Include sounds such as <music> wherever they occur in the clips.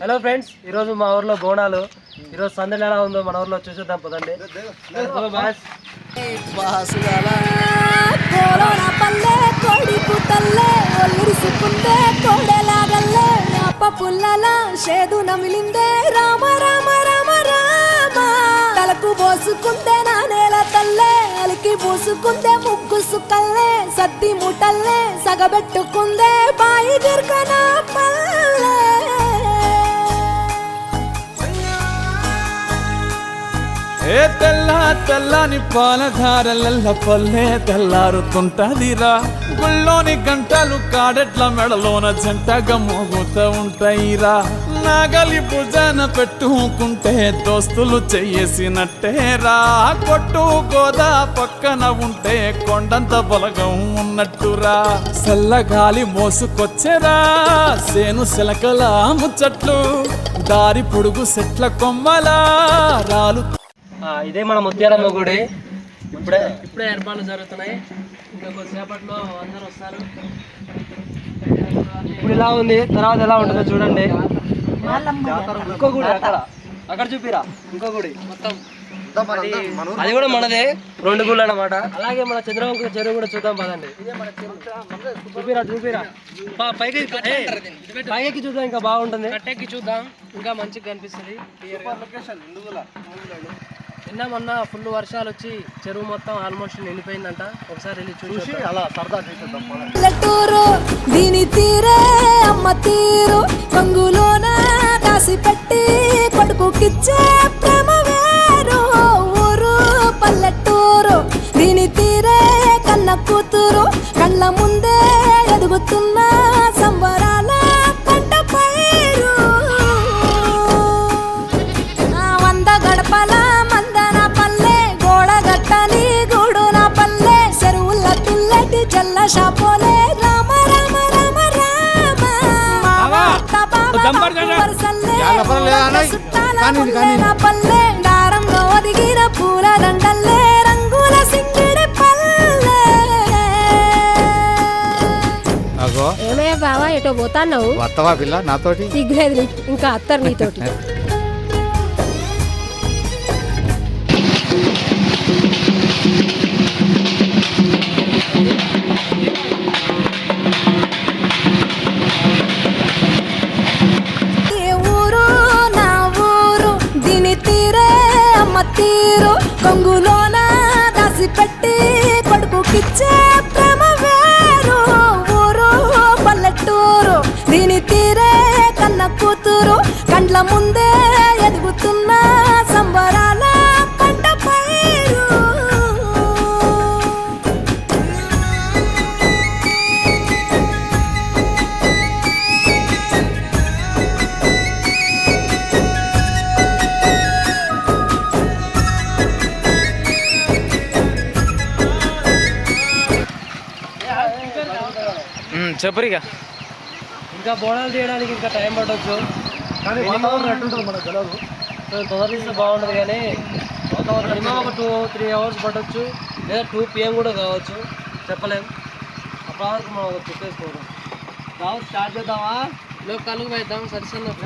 Hello friends ఈరోజు మా ఊర్లో బోనాలు. ఈరోజు సందడి ఎలా ఉందో మన ఊర్లో చూసేద్దాం పదండి. ఓ బాస్. కోరోనా కోడి పుట్టల్లే ఒల్లిరిసుకుందే కోడెలాగల్లే అప్ప పుల్లల షేదు నమిలిందే రామ రామ రామ రామ తలకు పోసుకుందే నా నేల తల్లే అలికి పూసుకుందే ముగ్గు సుక్కల్లే సద్ది ముటల్లే సగబెట్టుకుందే బాయి దిర్కన పల్లె. ఏ తెల్ల తెల్లని పాలధారలల్ల పల్లె తెల్లారుతుంటదిరా. గుళ్ళోని గంటలు కాడెట్ల మెడలోన జంటగా మోగుతూ ఉంటాయిరా. నాగలి భుజాన పెట్టుకుంటే దోస్తులు చెయ్యేసినట్టేరా కొట్టు గోదా పక్కన ఉంటే కొండంత బలగం ఉన్నట్టురా. చల్లగాలి మోసుకొచ్చేరా. సేను శిలకల ముచ్చట్లు దారి పొడుగు సెట్ల కొమ్మలా రాలు ఇదే మన ముత్యాలమ్మ గుడి. ఇప్పుడే ఇప్పుడే ఏర్పాట్లు జరుగుతున్నాయి. ఇంకా కొద్దిసేపట్లో అందరూ వస్తారు. ఇప్పుడు ఇలా ఉంది? తర్వాత ఎలా ఉంటుందో చూడండి. ఇంకో గుడి అక్కడ. అక్కడ చూపిరా. ఇంకో గుడి. మొత్తం. అది అది కూడా మనదే. రెండు గుళ్ళు అన్నమాట. అలాగే మన చంద్రవంక చెరువు కూడా చూద్దాం పదండి. చూపిరా చూపిరా. పైకి పైకి చూద్దాం ఇంకా బాగుంటుంది. కట్టెక్కి చూద్దాం. ఇంకా మంచిగా కనిపిస్తుంది. నిన్న మొన్న ఫుల్ వర్షాలు వచ్చి చెరువు మొత్తం ఆల్మోస్ట్ నిండిపోయిందంట. ఒకసారి వెళ్ళి చూసి అలా సరదా చేసేద్దాం పల్లెటూరు దీని తీరే అమ్మ తీరు. కొంగులోన దాసి పెట్టి కొడుకుకిచ్చే చుట్టాల ముల్లె నా పల్లె దారంలో ఒదిగిన పూల దండల్లే రంగుల సింగిడి పల్లె. అగో. ఏమే బావా ఎటో పోతాన్నావు? వత్తవా పిల్ల నాతోటి? సిగ్గులేదు. ఇంకా అత్తరు నీతోటి. <laughs> చెప్పరిగా. ఇంకా బోనాలు తీయడానికి ఇంకా టైం పట్టవచ్చు కానీ వాతావరణం ఎట్టుంటుంది మనకు తెలియదు సో తొందర తీస్తే బాగుంటుంది కానీ వాతావరణం మినిమం ఒక టూ త్రీ అవర్స్ పట్టవచ్చు లేదా టూ పిఎం కూడా కావచ్చు. చెప్పలేం. అప్పటి వరకు మనం ఒక చెప్పేసుకోవడం రావు స్టార్ట్ చేద్దామా? కలుగు పెద్దాం సరిసన్న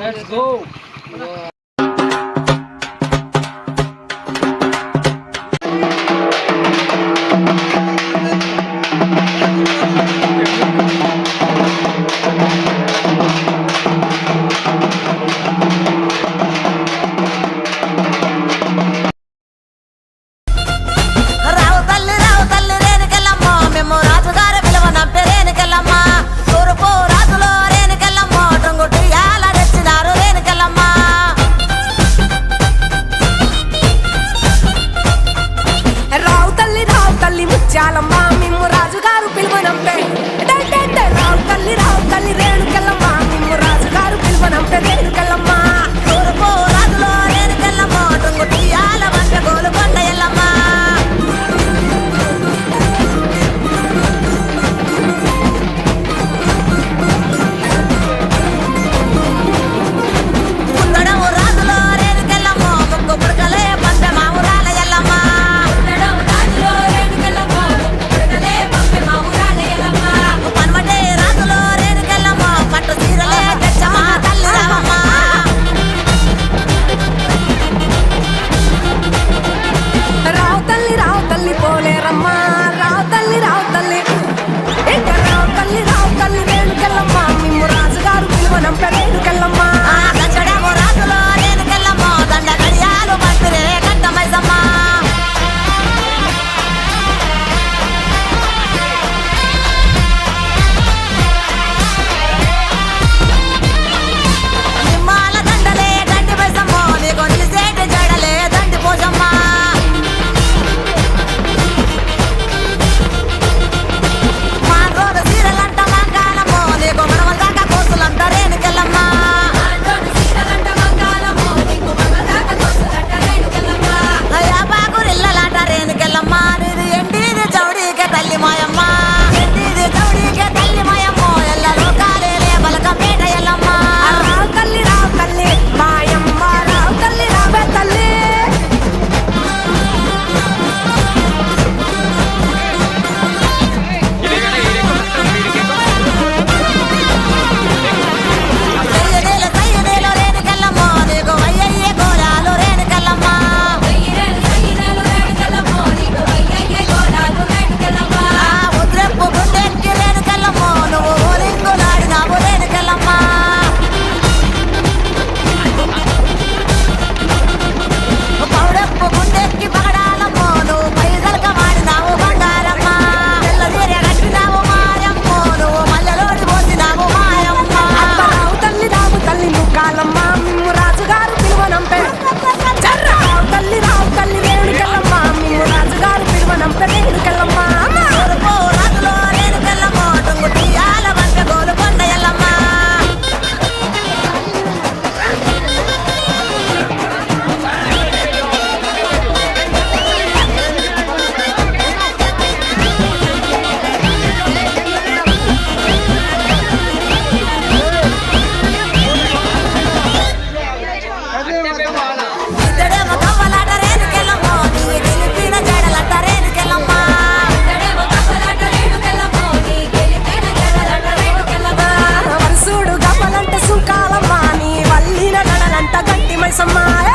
మైసమ్మ ఏ!